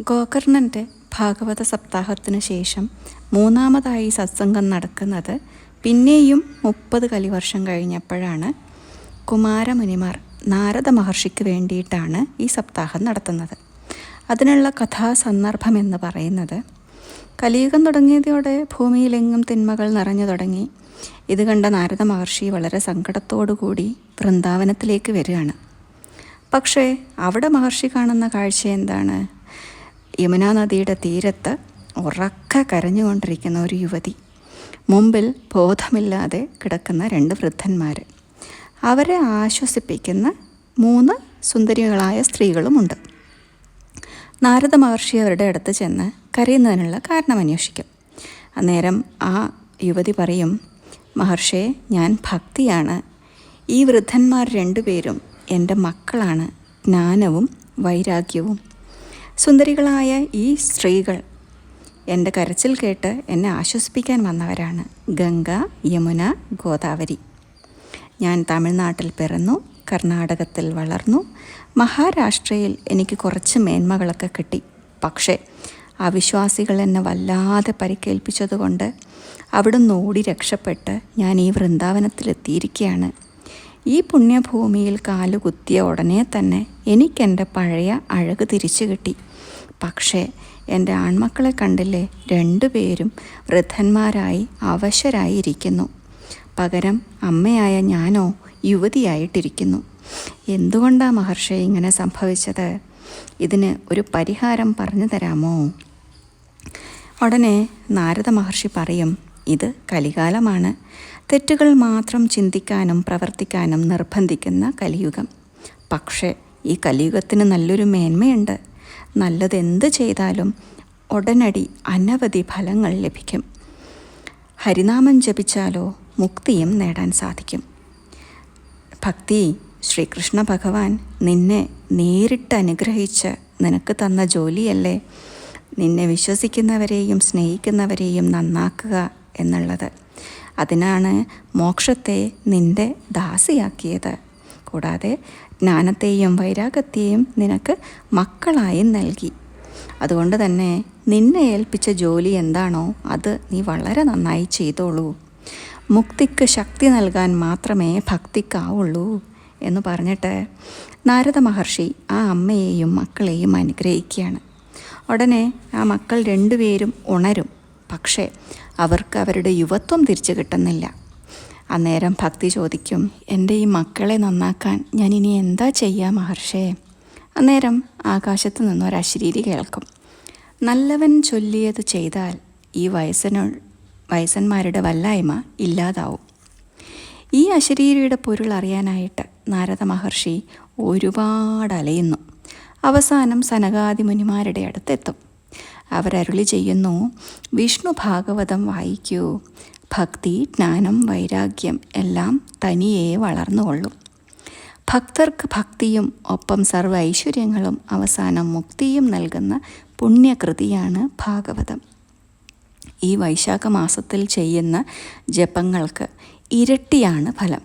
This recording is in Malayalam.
ഗോകർണന്റെ ഭാഗവത സപ്താഹത്തിന് ശേഷം മൂന്നാമതായി സത്സംഗം നടക്കുന്നത് പിന്നെയും മുപ്പത് കലിവർഷം കഴിഞ്ഞപ്പോഴാണ്. കുമാരമുനിമാർ നാരദ മഹർഷിക്ക് വേണ്ടിയിട്ടാണ് ഈ സപ്താഹം നടത്തുന്നത്. അതിനുള്ള കഥാസന്ദർഭം എന്ന് പറയുന്നത് കലിയുഗം തുടങ്ങിയതോടെ ഭൂമിയിലെങ്ങും തിന്മകൾ നിറഞ്ഞു തുടങ്ങി. ഇത് കണ്ട നാരദ മഹർഷി വളരെ സങ്കടത്തോടുകൂടി വൃന്ദാവനത്തിലേക്ക് വരികയാണ്. പക്ഷേ അവിടെ മഹർഷി കാണുന്ന കാഴ്ച എന്താണ്? യമുനാ നദിയുടെ തീരത്ത് ഉറക്ക കരഞ്ഞുകൊണ്ടിരിക്കുന്ന ഒരു യുവതി. മുമ്പിൽ ബോധമില്ലാതെ കിടക്കുന്ന രണ്ട് വൃദ്ധന്മാർ അവരെ ആശ്വസിപ്പിക്കുന്ന മൂന്ന് സുന്ദരികളായ സ്ത്രീകളുമുണ്ട്. നാരദ മഹർഷി അവരുടെ അടുത്ത് ചെന്ന് കരയുന്നതിനുള്ള കാരണം അന്വേഷിക്കും. അന്നേരം ആ യുവതി പറയും മഹർഷേ ഞാൻ ഭക്തിയാണ്. ഈ വൃദ്ധന്മാർ രണ്ടുപേരും എന്റെ മക്കളാണ്. ജ്ഞാനവും വൈരാഗ്യവും സുന്ദരികളായ ഈ സ്ത്രീകൾ എന്റെ കരച്ചിൽ കേട്ട് എന്നെ ആശ്വസിപ്പിക്കാൻ വന്നവരാണ് ഗംഗ യമുന ഗോദാവരി. ഞാൻ തമിഴ്നാട്ടിൽ പിറന്നു കർണാടകത്തിൽ വളർന്നു. മഹാരാഷ്ട്രയിൽ എനിക്ക് കുറച്ച് മേന്മകളൊക്കെ കിട്ടി. പക്ഷേ അവിശ്വാസികൾ എന്നെ വല്ലാതെ പരിക്കേൽപ്പിച്ചതുകൊണ്ട് അവിടുന്ന് ഓടി രക്ഷപ്പെട്ട് ഞാൻ ഈ വൃന്ദാവനത്തിലെത്തിയിരിക്കുകയാണ്. ഈ പുണ്യഭൂമിയിൽ കാലുകുത്തിയ ഉടനെ തന്നെ എനിക്കെന്റെ പഴയ അഴക് തിരിച്ചു കിട്ടി. പക്ഷേ എന്റെ ആൺമക്കളെ കണ്ടില്ലേ രണ്ടുപേരും വൃദ്ധന്മാരായി അവശരായിരിക്കുന്നു. പകരം അമ്മയായ ഞാനോ യുവതിയായിട്ടിരിക്കുന്നു. എന്തുകൊണ്ടാ മഹർഷി ഇങ്ങനെ സംഭവിച്ചത്? ഇതിന് ഒരു പരിഹാരം പറഞ്ഞു തരാമോ? ഉടനെ നാരദ മഹർഷി പറയും ഇത് കലികാലമാണ്. തെറ്റുകൾ മാത്രം ചിന്തിക്കാനും പ്രവർത്തിക്കാനും നിർബന്ധിക്കുന്ന കലിയുഗം. പക്ഷേ ഈ കലിയുഗത്തിന് നല്ലൊരു മേന്മയുണ്ട്. നല്ലതെന്ത് ചെയ്താലും ഉടനടി അനവധി ഫലങ്ങൾ ലഭിക്കും. ഹരിനാമം ജപിച്ചാലോ മുക്തിയും നേടാൻ സാധിക്കും. ഭക്തി ശ്രീകൃഷ്ണ ഭഗവാൻ നിന്നെ നേരിട്ട് അനുഗ്രഹിച്ച് നിനക്ക് തന്ന ജോലിയല്ലേ? നിന്നെ വിശ്വസിക്കുന്നവരെയും സ്നേഹിക്കുന്നവരെയും നന്നാക്കുക എന്നുള്ളത്. അതിനാണ് മോക്ഷത്തെ നിന്റെ ദാസിയാക്കിയത്. കൂടാതെ ജ്ഞാനത്തെയും വൈരാഗത്തെയും നിനക്ക് മക്കളായി നൽകി. അതുകൊണ്ട് തന്നെ നിന്നെ ഏൽപ്പിച്ച ജോലി എന്താണോ അത് നീ വളരെ നന്നായി ചെയ്തോളൂ. മുക്തിക്ക് ശക്തി നൽകാൻ മാത്രമേ ഭക്തിക്കാവുള്ളൂ എന്ന് പറഞ്ഞിട്ട് നാരദ മഹർഷി ആ അമ്മയെയും മക്കളെയും അനുഗ്രഹിക്കുകയാണ്. ഉടനെ ആ മക്കൾ രണ്ടുപേരും ഉണരും. പക്ഷേ അവർക്ക് അവരുടെ യുവത്വം തിരിച്ചു കിട്ടുന്നില്ല. അന്നേരം ഭക്തി ചോദിക്കും എന്റെ ഈ മക്കളെ നന്നാക്കാൻ ഞാൻ ഇനി എന്താ ചെയ്യുക മഹർഷേ? അന്നേരം ആകാശത്ത് നിന്നൊരു അശരീരി കേൾക്കും. നല്ലവൻ ചൊല്ലിയത് ചെയ്താൽ ഈ വയസ്സനു വയസ്സന്മാരുടെ വല്ലായ്മ ഇല്ലാതാവും. ഈ അശരീരിയുടെ പൊരുൾ അറിയാനായിട്ട് നാരദ മഹർഷി ഒരുപാട് അലയുന്നു അവസാനം സനകാദി മുനിമാരുടെ അടുത്തെത്തും. അവരരുളി ചെയ്യുന്നു. വിഷ്ണു ഭാഗവതം വായിക്കൂ. ഭക്തി ജ്ഞാനം വൈരാഗ്യം എല്ലാം തനിയെ വളർന്നുകൊള്ളും. ഭക്തർക്ക് ഭക്തിയും ഒപ്പം സർവ ഐശ്വര്യങ്ങളും അവസാനം മുക്തിയും നൽകുന്ന പുണ്യകൃതിയാണ് ഭാഗവതം. ഈ വൈശാഖ മാസത്തിൽ ചെയ്യുന്ന ജപങ്ങൾക്ക് ഇരട്ടിയാണ് ഫലം.